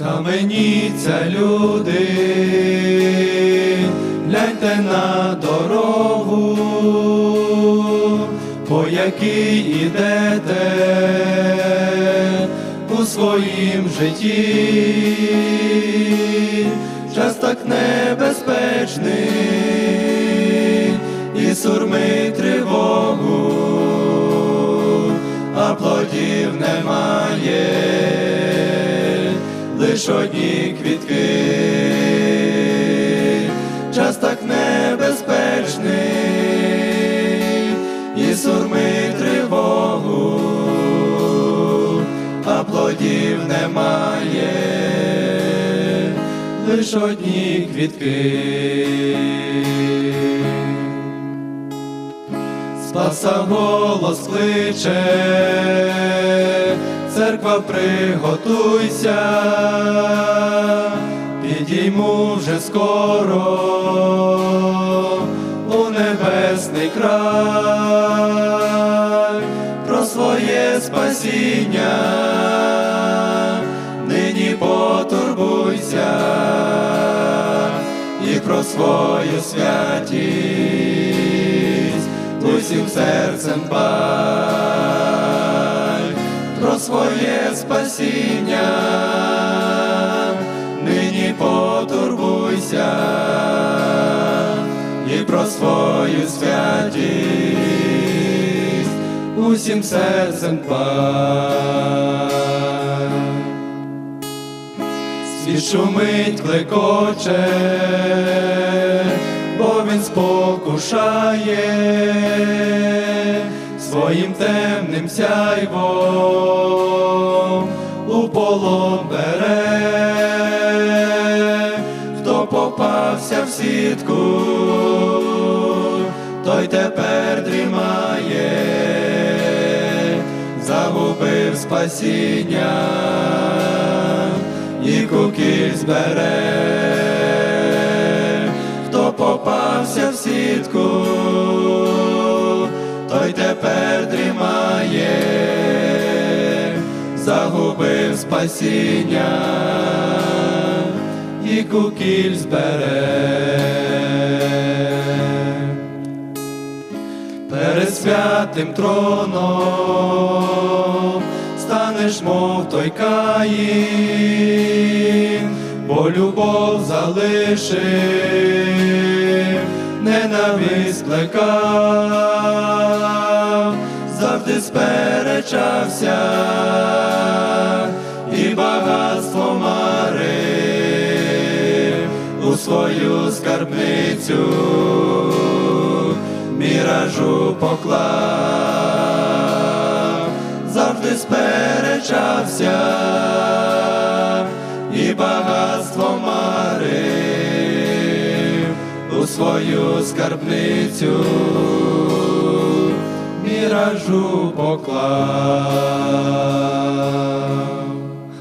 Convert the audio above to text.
Схаменіться, люди, гляньте на дорогу, по якій ідете у своїм житті, час так небезпечний лиш одні квітки, час так небезпечний. І сурмить тривогу, а плодів немає, лиш одні квітки. Спаса голос кличе, церква приготуйся, підійму вже скоро у небесний край, про своє спасіння, нині потурбуйся. І про свою святість усім серцем пай своє спасіння, нині потурбуйся і про свою святість усім серцем пай. Світ шумить, клекоче, бо він спокушає своїм темним сяйвом у полон бере, хто попався в сітку, той тепер дрімає, загубив спасіння і кукіль збере, хто попався в сітку, той тепер дрімає, загубив спасіння і кукіль збере. Перед святим троном станеш, мов той Каїн, бо любов залишив, ненависть плекав, завжди сперечався. І багатство марив у свою скарбницю. Міражу поклав, завжди сперечався. І багатство марив у свою скарбницю міражу поклав.